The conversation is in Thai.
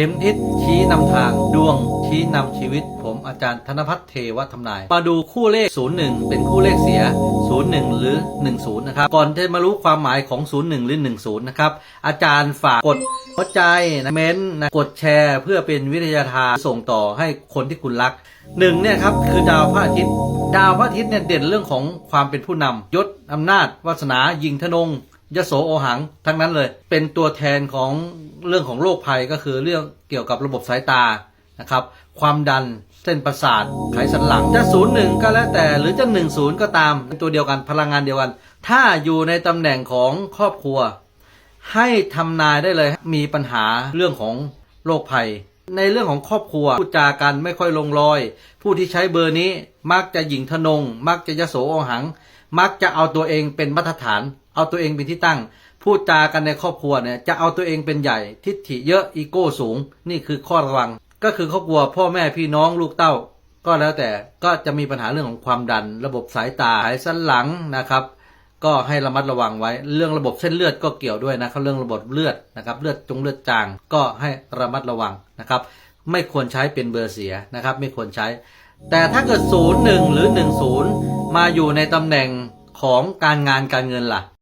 ข็มทิศชี้นำทางดวงชี้นำชีวิต ผมอาจารย์ธนพัฒน์เทวทำนาย มาดูคู่เลข 01 เป็นคู่เลขเสีย 01 หรือ 10 นะครับ ก่อนจะมารู้ความหมายของ 01 หรือ 10 นะครับ อาจารย์ฝากกดหัวใจนะเม้นต์นะกดแชร์ เพื่อเป็นวิทยาทานส่งต่อให้คนที่คุณรักหนึ่งเนี่ยครับคือดาวพระอาทิตย์ ดาวพระอาทิตย์เนี่ยเด่นเรื่องของความเป็นผู้นำยศอำนาจวาสนายิงทะนง ยโสโอหังทั้งนั้นเลย เป็นตัวแทนของเรื่องของโรคภัยก็คือเรื่องเกี่ยวกับระบบสายตานะครับ ความดันเส้นประสาทไขสันหลังจะศูนย์หนึ่งก็แล้วแต่หรือจะหนึ่งศูนย์ก็ตามเป็นตัวเดียวกันพลังงานเดียวกัน ถ้าอยู่ในตำแหน่งของครอบครัว ให้ทำนายได้เลยมีปัญหาเรื่องของโรคภัย ในเรื่องของครอบครัวพูดจากันไม่ค่อยลงรอย ผู้ที่ใช้เบอร์นี้มักจะหยิ่งทะนง มักจะยโสโอหัง มักจะเอาตัวเองเป็นมาตรฐาน เอาตัวเองเป็นที่ตั้ง พูดจากันในครอบครัวเนี่ยจะเอาตัวเองเป็นใหญ่ ทิฏฐิเยอะอีโก้สูง นี่คือข้อระวัง ก็คือครอบครัวพ่อแม่พี่น้องลูกเต้า ก็แล้วแต่ก็จะมีปัญหาเรื่องของความดัน ระบบสายตาไขสันหลังนะครับ ก็ให้ระมัดระวังไว้ เรื่องระบบเส้นเลือดก็เกี่ยวด้วยนะครับเรื่องระบบเลือดนะครับ เลือดจงเลือดจางก็ให้ระมัดระวังนะครับ ไม่ควรใช้เป็นเบอร์เสียนะครับ ไม่ควรใช้ แต่ถ้าเกิด 0 1 หรือ 1 0 มาอยู่ในตำแหน่งของการงานการเงินล่ะ